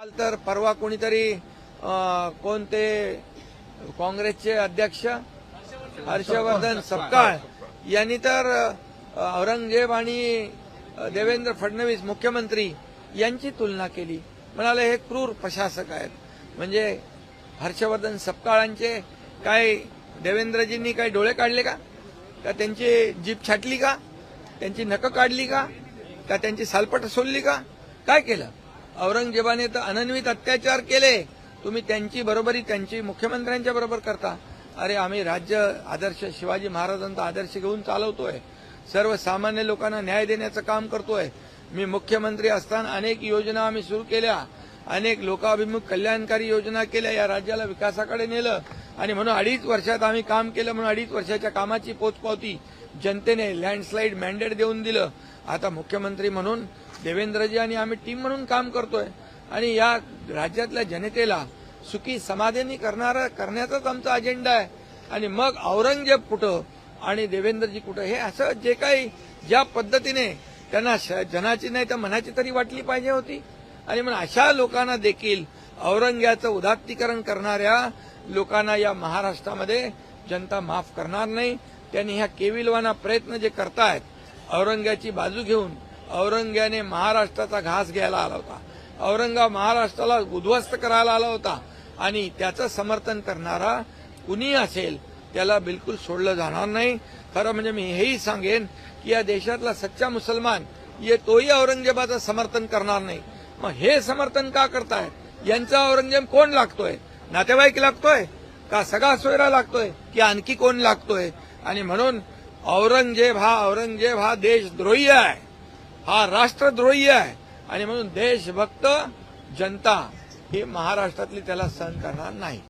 काल तर परवा कोणीतरी कोणते काँग्रेसचे अध्यक्ष हर्षवर्धन सपकाळ यांनी तर औरंगजेब आणि देवेंद्र फडणवीस मुख्यमंत्री यांची तुलना केली. म्हणाले हे क्रूर प्रशासक आहेत. म्हणजे हर्षवर्धन सपकाळांचे काय देवेंद्रजींनी काही डोळे काढले का? का त्यांची जीप छाटली का? त्यांची नकं काढली का? का त्यांची सालपट सोडली का? काय केलं? औरंगजेबाने तर अनन्वित अत्याचार केले. तुम्ही त्यांची बरोबरी त्यांची मुख्यमंत्र्यांच्या बरोबर करता. अरे आम्ही राज्य आदर्श शिवाजी महाराजांचा आदर्श घेऊन चालवतोय. सर्वसामान्य लोकांना न्याय देण्याचं काम करतोय. मी मुख्यमंत्री असताना अनेक योजना आम्ही सुरू केल्या. अनेक लोकाभिमुख कल्याणकारी योजना केल्या. या राज्याला विकासाकडे नेलं. आणि म्हणून अडीच वर्षात आम्ही काम केलं म्हणून अडीच वर्षाच्या कामाची पोचपावती जनतेने लँडस्लाईड मॅन्डेट देऊन दिलं. आता मुख्यमंत्री म्हणून देवेंद्रजी आणि आम्ही टीम म्हणून काम करतोय. आणि या राज्यातल्या जनतेला सुखी समाधानी करणारा करण्याचाच आमचा अजेंडा आहे. आणि मग औरंगजेब कुठं आणि देवेंद्रजी कुठं हे असं जे काही ज्या पद्धतीने त्यांना श- जनाची नाही तर मनाची तरी वाटली पाहिजे होती. आणि मग अशा लोकांना देखील औरंग्याचं उदात्तीकरण करणाऱ्या लोकांना या महाराष्ट्रामध्ये जनता माफ करणार नाही. त्यांनी ह्या केविलवाना प्रयत्न जे करतायत औरंग्याची बाजू घेऊन औरंग्याने महाराष्ट्राचा घास घ्यायला आला होता. औरंगा महाराष्ट्राला उद्ध्वस्त करायला आला होता. आणि त्याचं समर्थन करणारा कुणी असेल त्याला बिलकुल सोडलं जाणार नाही. खरं म्हणजे मी हेही सांगेन की या देशातला सच्चा मुसलमान ये तोही औरंगजेबाचं समर्थन करणार नाही. मग हे समर्थन का करताय? यांचा औरंगजेब कोण लागतोय? नातेवाईक लागतोय? का सगळा सोयरा लागतोय? की आणखी कोण लागतोय? आणि म्हणून औरंगजेब हा औरंगजेब हा देशद्रोही आहे. हा राष्ट्रद्रोही आहे. आणि म्हणून देशभक्त जनता ही महाराष्ट्रातली त्याला सहन करणार नाही.